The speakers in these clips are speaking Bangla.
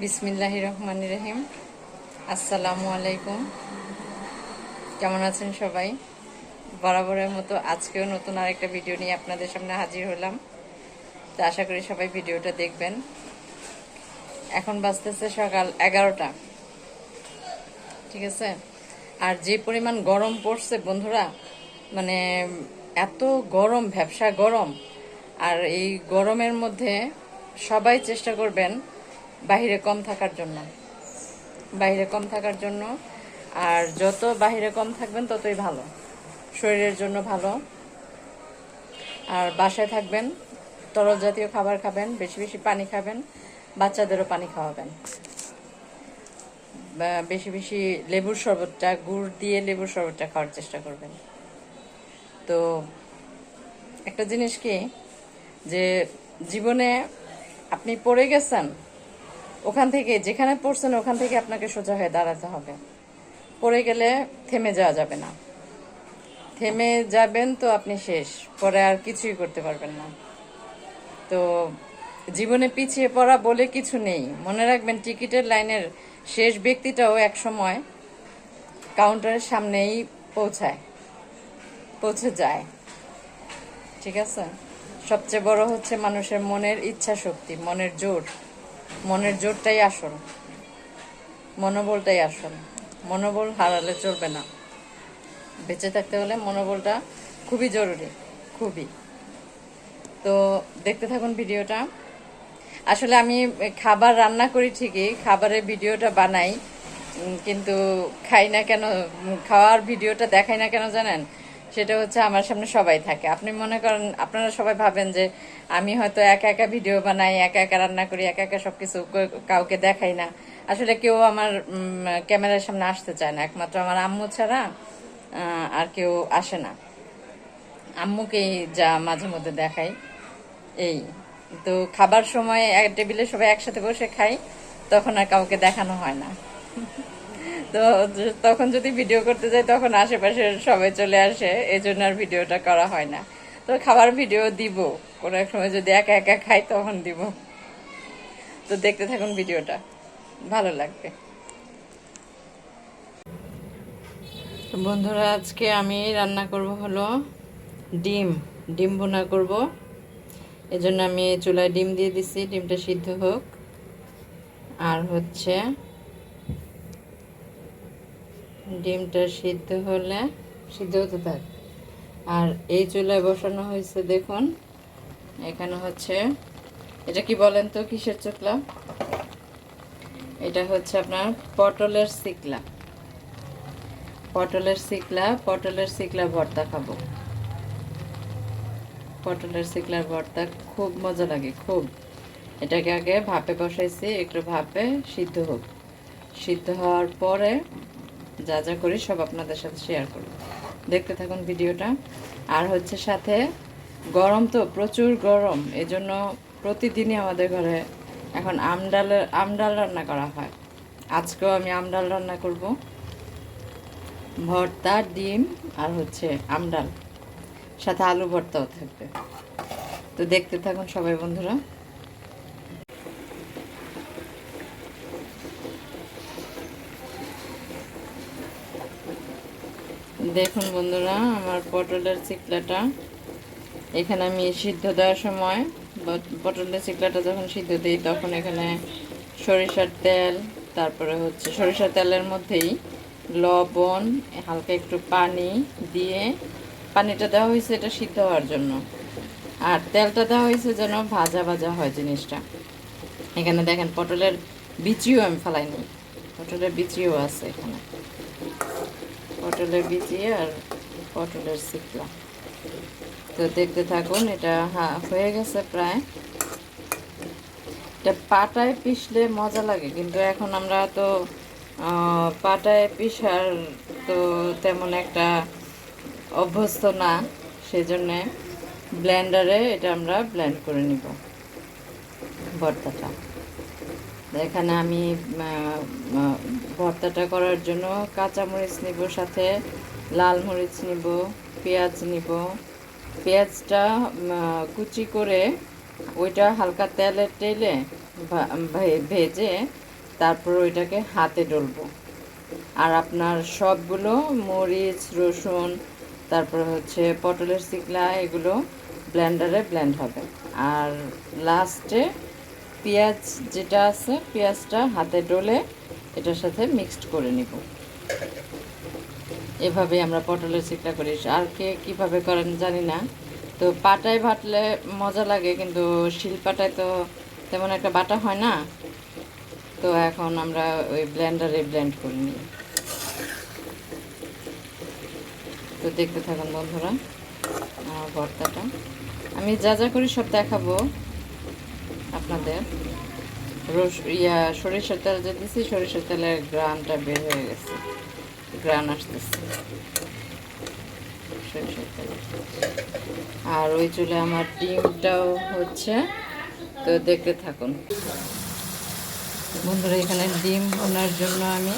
বিসমিল্লাহ রহমান রহিম। আসসালামু আলাইকুম। কেমন আছেন সবাই? বরাবরের মতো আজকেও নতুন আরেকটা ভিডিও নিয়ে আপনাদের সামনে হাজির হলাম। তো আশা করি সবাই ভিডিওটা দেখবেন। এখন বাজতেছে সকাল এগারোটা। ঠিক আছে? আর যে পরিমাণ গরম পড়ছে বন্ধুরা মানে এত গরম ভ্যাবসা গরম। আর এই গরমের মধ্যে সবাই চেষ্টা করবেন বাইরে কম থাকার জন্য। বাইরে কম থাকার জন্য, আর যত বাইরে কম থাকবেন ততই ভালো। শরীরের জন্য ভালো। আর বাসায় থাকবেন, তরল জাতীয় খাবার খাবেন, বেশি বেশি পানি খাবেন, বাচ্চাদেরও পানি খাওয়াবেন। বেশি বেশি লেবুর শরবতটা, গুড় দিয়ে লেবুর শরবতটা খাওয়ার চেষ্টা করবেন। তো একটা জিনিস কি, যে জীবনে আপনি পড়ে গেছেন ওখান থেকে, যেখানে পড়ছেন ওখান থেকে আপনাকে সোজা হয়ে দাঁড়াতে হবে। পড়ে গেলে থেমে যাওয়া যাবে না। থেমে যাবেন তো আপনি শেষ, পরে আর কিছুই করতে পারবেন না। তো জীবনে পিছিয়ে পড়া বলে কিছু নেই। মনে রাখবেন, টিকিটের লাইনের শেষ ব্যক্তিটাও এক সময় কাউন্টারের সামনেই পৌঁছায়, পৌঁছে যায়। ঠিক আছে? সবচেয়ে বড় হচ্ছে মানুষের মনের ইচ্ছা শক্তি, মনের জোর। মনের জোরটাই আসল। মনোবলটাই আসল। মনোবল হারালে চলবে না। বেঁচে থাকতে হলে মনোবলটা খুবই জরুরি, খুবই। তো দেখতে থাকুন ভিডিওটা। আসলে আমি খাবার রান্না করি ঠিকই, খাবারের ভিডিওটা বানাই কিন্তু খাই না কেন, খাওয়ার ভিডিওটা দেখাই না কেন জানেন? সেটা হচ্ছে আমার সামনে সবাই থাকে। আপনি মনে করেন, আপনারা সবাই ভাবেন যে আমি হয়তো একা একা ভিডিও বানাই, একা একা রান্না করি, একা একা সবকিছু ক- কাউকে দেখাই না। আসলে কেউ আমার ক্যামেরার সামনে আসতে চায় না। একমাত্র আমার আম্মু ছাড়া আর কেউ আসে না। আম্মুকেই যা মাঝে মধ্যে দেখাই। এই, তো খাবার সময় এক টেবিলে সবাই একসাথে বসে খাই, তখন আর কাউকে দেখানো হয় না। তো তখন যদি ভিডিও করতে যাই, তখন আশেপাশে সবাই চলে আসে এই জন্য আর ভিডিওটা করা হয় না। তো খাবার ভিডিও দিব। কোনো এক সময় যদি একা একা খাই তখন দিব। তো দেখতে থাকুন ভিডিওটা। ভালো লাগবে। বন্ধুরা, আজকে আমি রান্না করব হলো ডিম। ডিম ভুনা করব। এজন্য আমি চুলায় ডিম দিয়ে দিছি। ডিমটা সিদ্ধ হোক। আর হচ্ছে ডিমটা সিদ্ধ হলে, সিদ্ধ হতে থাক। আর এই চুলায় বসানো হয়েছে, দেখুন। এখানে হচ্ছে, এটা কি বলেন তো কিসের চুকলা এটা হচ্ছে আপনার পটলের সিকলা। পটলের সিকলা পটলের সিকলা ভর্তা খাব। পটলের সিকলার ভর্তা খুব মজা লাগে, খুব। এটাকে আগে ভাপে বসাইছি, একটু ভাপে সিদ্ধ হোক। সিদ্ধ হওয়ার পরে যা যা করি সব আপনাদের সাথে শেয়ার করব। দেখতে থাকুন ভিডিওটা। আর হচ্ছে সাথে, গরম তো, প্রচুর গরম। এজন্য প্রতিদিনই আমাদের ঘরে এখন আমডালের আমডাল রান্না করা হয়। আজকেও আমি আমডাল রান্না করব। ভর্তা, ডিম আর হচ্ছে আমডাল সাথে আলু ভর্তাও থাকবে। তো দেখতে থাকুন সবাই বন্ধুরা। দেখুন বন্ধুরা, আমার পটলের চিকলাটা। এখানে আমি সিদ্ধ দেওয়ার সময় পটলের চিকলাটা যখন সিদ্ধ দিই, তখন এখানে সরিষার তেল, তারপরে হচ্ছে সরিষার তেলের মধ্যেই লবণ, হালকা একটু পানি দিয়ে, পানিটা দেওয়া হয়েছে এটা সিদ্ধ হওয়ার জন্য। আর তেলটা দেওয়া হয়েছে যেন ভাজা ভাজা হয় জিনিসটা। এখানে দেখেন পটলের বিচিও আমি ফেলাইনি। পটলের বিচিও আছে এখানে। পটলের বিচি আর পটলের সিকলা তো দেখতে থাকুন, এটা হয়ে গেছে প্রায়। এটা পাটায় পিষলে মজা লাগে, কিন্তু এখন আমরা তো পাটায় পিষার তো তেমন একটা অভ্যস্ত না, সেজন্যে ব্লেন্ডারে এটা আমরা ব্লেন্ড করে নিব, ভর্তাটা। এখানে আমি ভর্তাটা করার জন্য কাঁচামরিচ নিব, সাথে লাল মরিচ নিব, পেঁয়াজ নিব। পেঁয়াজটা কুচি করে ওইটা হালকা তেলে টেলে ভেজে তারপর ওইটাকে হাতে ডলবো। আর আপনার সবগুলো মরিচ, রসুন, তারপর হচ্ছে পটলের চিকলা এগুলো ব্লেন্ডারে ব্লেন্ড হবে। আর লাস্টে পেঁয়াজ যেটা আছে, পেঁয়াজটা হাতে ডলে এটার সাথে মিক্সড করে নিব। এভাবে আমরা পটলের চিকলা করি। আর কে কীভাবে করেন জানি না। তো পাটায় ভাটলে মজা লাগে, কিন্তু শিলপাটায় তো তেমন একটা বাটা হয় না। তো এখন আমরা ওই ব্লেন্ডারে ব্লেন্ড করে নিই। তো দেখতে থাকুন বন্ধুরা আমার ভর্তাটা। আমি যা যা করি সব দেখাবো আপনাদের। রস, ইয়া, সরিষার তেল যে দিছি, সরিষার তেলের গ্রানটা বের হয়ে গেছে। গ্রান আসতেছে। সরিষার আর ওই চুলে আমার ডিমটাও হচ্ছে। তো দেখতে থাকুন। বন্ধুরা, এখানে ডিম ভোনার জন্য আমি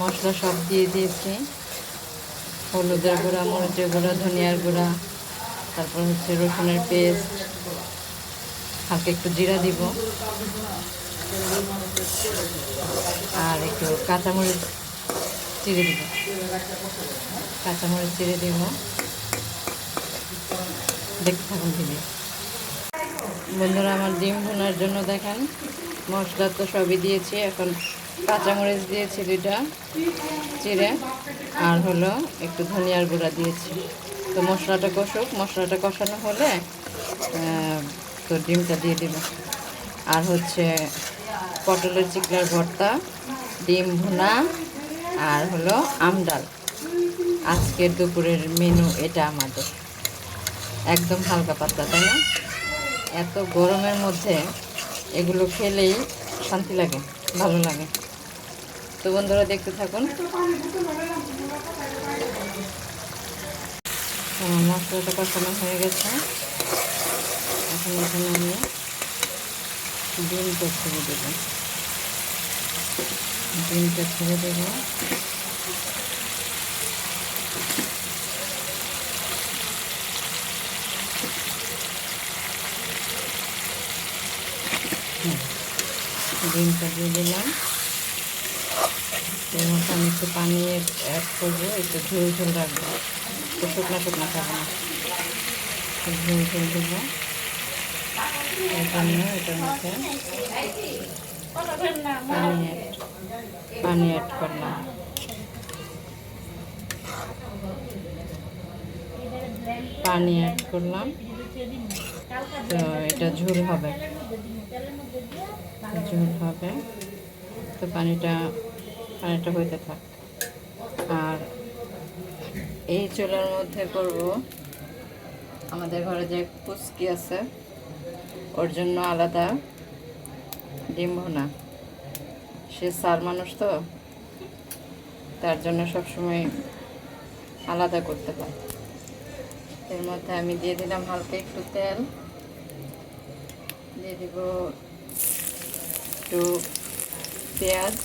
মশলা সব দিয়ে দিয়েছি। হলুদের গুঁড়া, মরিচের গুঁড়া, ধনিয়ার গুঁড়া, তারপর হচ্ছে রসুনের পেস্ট। হালকা একটু জিরা দিব। আর একটু কাঁচামরিচ চিড়ে দিব। কাঁচামরিচ চিড়ে দিব। দেখতে থাকুন ভিডিও বন্ধুরা, আমার ডিম ভুনার জন্য দেখেন, মশলা তো সবই দিয়েছি। এখন কাঁচামরিচ দিয়েছি দুইটা চিড়ে। আর হলো একটু ধনিয়ার গুঁড়া দিয়েছি। তো মশলাটা কষুক। মশলাটা কষানো হলে তো ডিমটা দিয়ে দেব। আর হচ্ছে পটলের চিকলার ভর্তা, ডিম ভুনা আর হলো আমডাল আজকের দুপুরের মেনু এটা আমাদের। একদম হালকা পাতলা, তাই না? এত গরমের মধ্যে এগুলো খেলেই শান্তি লাগে, ভালো লাগে। তো বন্ধুরা দেখতে থাকুন। মশলাটা কষানো হয়ে গেছে। এখন এখানে আমি ডিমটা ছেড়ে দেব। ডিমটা ছেড়ে দেব। ডিমটা দিয়ে দিলাম। এর মধ্যে আমি একটু পানি অ্যাড করব, একটু ঝোল ঝোল রাখব। একটু শুকনা শুকনা খাব না। ঝোল দেবো। এটার মধ্যে পানি পানি অ্যাড করলাম পানি অ্যাড করলাম। তো এটা ঝোল হবে। ঝোল হবে তো পানিটা পানিটা হইতে থাক আর এই চুলার মধ্যে করব। আমাদের ঘরে যে পুচকি আছে ওর জন্য আলাদা ডিম ভুনা। সে সার মানুষ তো, তার জন্য সবসময় আলাদা করতে হয় এর মধ্যে আমি দিয়ে দিলাম হালকা একটু তেল। দিয়ে দিব একটু পেঁয়াজ।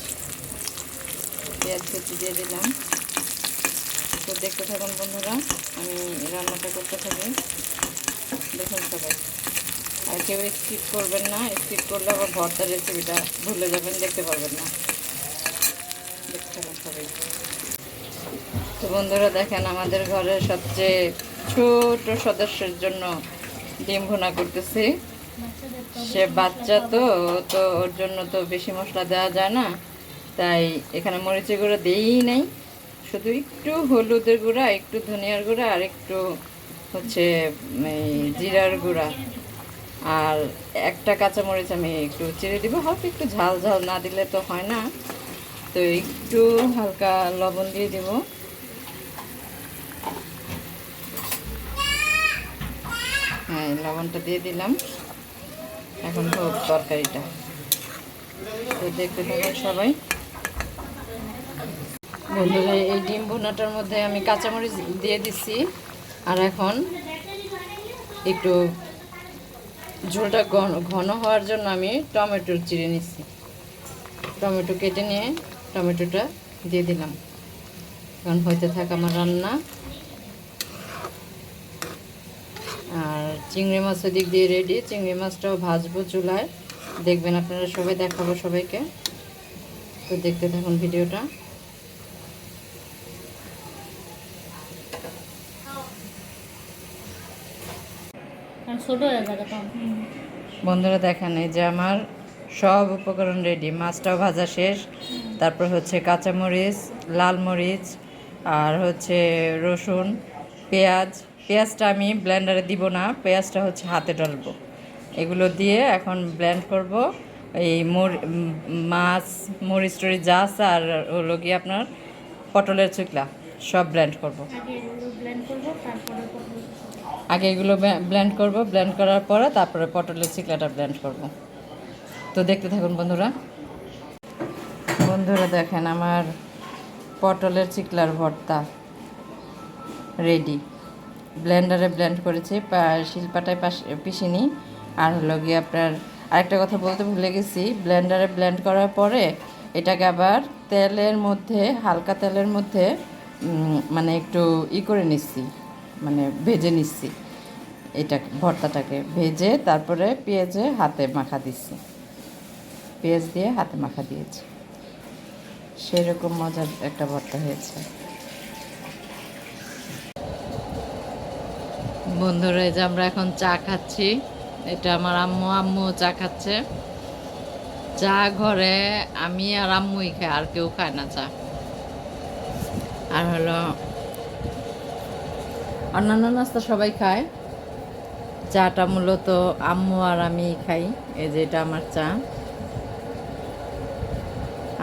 পেঁয়াজ কুচি দিয়ে দিলাম। তো দেখতে থাকুন বন্ধুরা, আমি রান্নাটা করতে থাকি। দেখুন সবাই। কেউ স্কিপ করবেন না স্কিপ করলে আবার ভর্তার রেসিপিটা ভুলে যাবেন, দেখতে পারবেন না। তো বন্ধুরা দেখেন, আমাদের ঘরের সবচেয়ে ছোট সদস্যের জন্য ডিম ভুনা করতেছি। সে বাচ্চা তো তো ওর জন্য তো বেশি মশলা দেওয়া যায় না। তাই এখানে মরিচের গুঁড়া দিই নেই। শুধু একটু হলুদের গুঁড়া, একটু ধনিয়ার গুঁড়া আর একটু হচ্ছে জিরার গুঁড়া। আর একটা কাঁচামরিচ আমি একটু চিড়ে দিব। হালকা একটু ঝাল ঝাল না দিলে তো হয় না। তো একটু হালকা লবণ দিয়ে দিব। হ্যাঁ লবণটা দিয়ে দিলাম। এখন হোক তরকারিটা। তো দেখতে থাকুন সবাই। বন্ধুরা, এই ডিম ভুনাটার মধ্যে আমি কাঁচামরিচ দিয়ে দিচ্ছি আর এখন একটু ঝোলটা ঘন ঘন হওয়ার জন্য আমি টমেটো চিড়ে নিচ্ছি টমেটো কেটে নিয়ে টমেটোটা দিয়ে দিলাম। কারণ হইতে থাক আমার রান্না। আর চিংড়ি মাছ ওদিক দিয়ে রেডি চিংড়ি মাছটাও ভাজবো চুলায়। দেখবেন আপনারা সবাই দেখাবো সবাইকে। তো দেখতে থাকুন ভিডিওটা কারণ ছোট হয়ে যাবে তখন বন্ধুরা দেখেন এই যে আমার সব উপকরণ রেডি মাছটাও ভাজা শেষ। তারপর হচ্ছে কাঁচামরিচ লাল মরিচ আর হচ্ছে রসুন পেঁয়াজ। পেঁয়াজটা আমি ব্লেন্ডারে দিব না পেঁয়াজটা হচ্ছে হাতে ডলবো এগুলো দিয়ে এখন ব্লেন্ড করব। এই মাছ মরিচ টরিচ যা আছে আর হলো গিয়ে আপনার পটলের চুকলা সব ব্লেন্ড করব। ব্লেন্ড করব তারপরে আগে এগুলো ব্লেন্ড করব ব্লেন্ড করার পরে তারপরে পটলের চিকলাটা ব্লেন্ড করব। তো দেখতে থাকুন বন্ধুরা। বন্ধুরা দেখেন আমার পটলের চিকলার ভর্তা রেডি ব্লেন্ডারে ব্লেন্ড করেছি শিলপাটায় পিষিনি। আর হলো গিয়ে আপনার আরেকটা কথা বলতে ভুলে গেছি ব্লেন্ডারে ব্লেন্ড করার পরে এটাকে আবার তেলের মধ্যে, হালকা তেলের মধ্যে মানে একটু ই করে নিচ্ছি। মানে ভেজে নিচ্ছি এটা ভর্তাটাকে ভেজে তারপরে পেঁয়াজে হাতে মাখা দিচ্ছি পেঁয়াজ দিয়ে হাতে মাখা দিয়েছি। সেরকম মজার একটা ভর্তা হয়েছে। বন্ধুরা যে আমরা এখন চা খাচ্ছি। এটা আমার আম্মু আম্মু চা খাচ্ছে। চা ঘরে আমি আর আম্মুই খাই, আর কেউ খায় না চা। আর হলো অন্যান্য নাস্তা সবাই খায়। চাটা মূলত আম্মু আর আমি খাই, এই যে এটা আমার চা।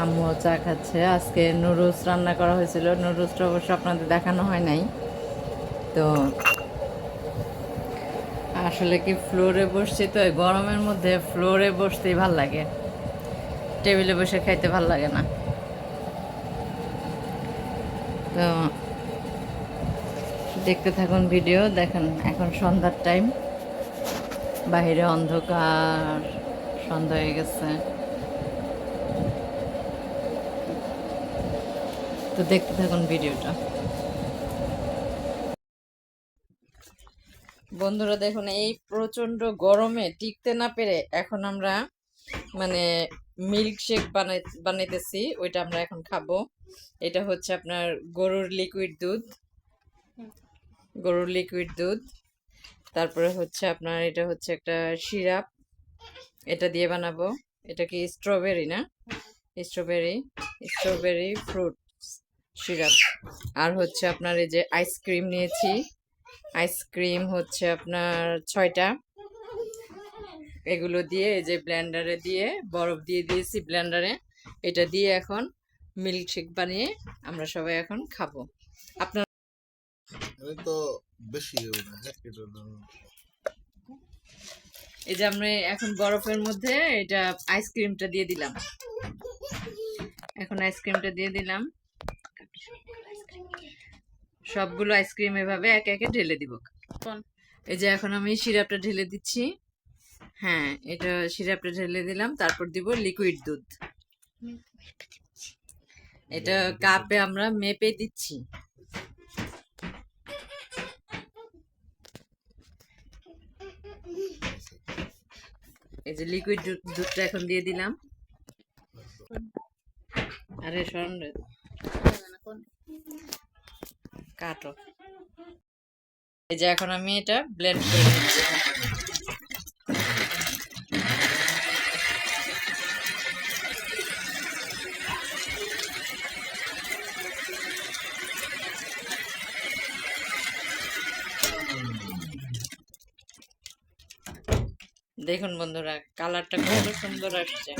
আম্মুও চা খাচ্ছে। আজকে নুডলস রান্না করা হয়েছিল। নুডলসটা অবশ্য আপনাদের দেখানো হয় নাই। তো আসলে কি ফ্লোরে বসছি তো গরমের মধ্যে ফ্লোরে বসতেই ভালো লাগে। টেবিলে বসে খাইতে ভালো লাগে না। তো দেখতে থাকুন ভিডিও। দেখেন, এখন সন্ধ্যার টাইম বাইরে অন্ধকার, সন্ধ্যা হয়ে গেছে। তো দেখতে থাকুন ভিডিওটা। বন্ধুরা, দেখুন, এই প্রচণ্ড গরমে টিকতে না পেরে এখন আমরা মানে মিল্কশেক বানাই, বানাইতেছি, ওইটা আমরা এখন খাব। এটা হচ্ছে আপনার গরুর লিকুইড দুধ। গরুর লিকুইড দুধ। তারপরে হচ্ছে আপনার এটা হচ্ছে একটা সিরাপ। এটা দিয়ে বানাবো। এটা কি স্ট্রবেরি না? Strawberry strawberry fruit syrup. আর হচ্ছে আপনার এই যে আইসক্রিম নিয়েছি। আইসক্রিম হচ্ছে আপনার ছয়টা। এগুলো দিয়ে এই যে ব্লেন্ডারে দিয়ে, বরফ দিয়ে দিয়েছি ব্লেন্ডারে এটা দিয়ে এখন মিল্কশেক বানিয়ে আমরা সবাই এখন খাব। আপনার আমি তো বেশি। এই যে আমরা এখন বরফের মধ্যে এটা আইসক্রিমটা দিয়ে দিলাম। এখন আইসক্রিমটা দিয়ে দিলাম। সবগুলো আইসক্রিম এভাবে একে একে ঢেলে দিব। এই যে এখন আমি সিরাপটা ঢেলে দিচ্ছি। হ্যাঁ এটা সিরাপটা ঢেলে দিলাম তারপর দিব লিকুইড দুধ। এটা কাপে আমরা মেপে দিচ্ছি। এই যে লিকুইড দুধটা এখন দিয়ে দিলাম। আরে শোন কাটো। এই যে এখন আমি এটা ব্লেন্ড করে নিচ্ছি। দেখুন বন্ধুরা কালারটা কত সুন্দর আসছে।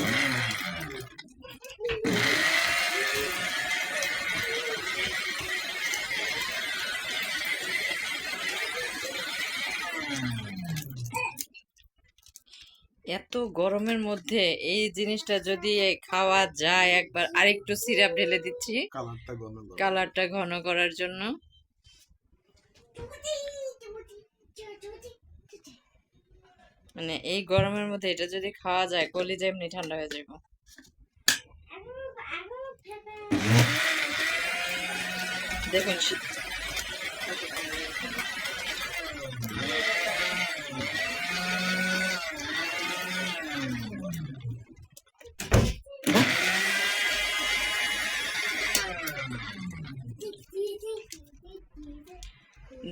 এত গরমের মধ্যে এই জিনিসটা যদি খাওয়া যায় একবার আরেকটু সিরাপ ঢেলে দিচ্ছি। কালারটা ঘন ঘন। কালারটা ঘন করার জন্য। মানে এই গরমের মধ্যে এটা যদি খাওয়া যায় কলিজা এমনি ঠান্ডা হয়ে যাবে দেখুন শীত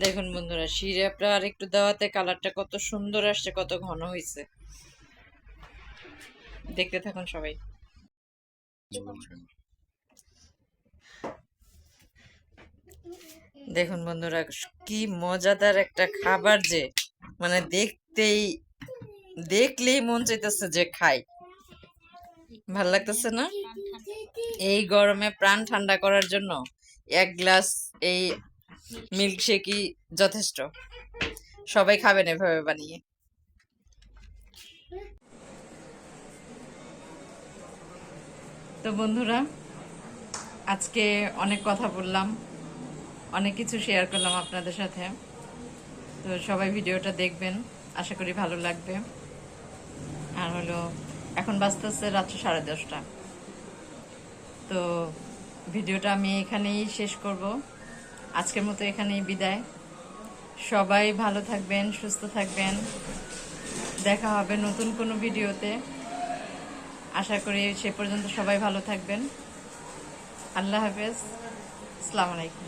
দেখুন বন্ধুরা, সিরাপটা আর একটু দেওয়াতে কালারটা কত সুন্দর আসছে, কত ঘন হয়েছে দেখতে থাকুন সবাই। দেখুন বন্ধুরা, কি মজাদার একটা খাবার যে মানে দেখতেই, দেখলেই মন চাইতেছে যে খাই। ভালো লাগতেছে না? এই গরমে প্রাণ ঠান্ডা করার জন্য এক গ্লাস এই মিল্ক শেকই যথেষ্ট। সবাই খাবেন এভাবে বানিয়ে। তো বন্ধুরা, আজকে অনেক কথা বললাম, অনেক কিছু শেয়ার করলাম আপনাদের সাথে। তো সবাই ভিডিওটা দেখবেন, আশা করি ভালো লাগবে। আর হলো, এখন বাজতেছে রাত্রি সাড়ে দশটা। তো ভিডিওটা আমি এখানেই শেষ করব। আজকের মতো এখানেই বিদায়। সবাই ভালো থাকবেন, সুস্থ থাকবেন। দেখা হবে নতুন কোনো ভিডিওতে। আশা করি সে পর্যন্ত সবাই ভালো থাকবেন। আল্লাহ হাফেজ। আসসালামু আলাইকুম।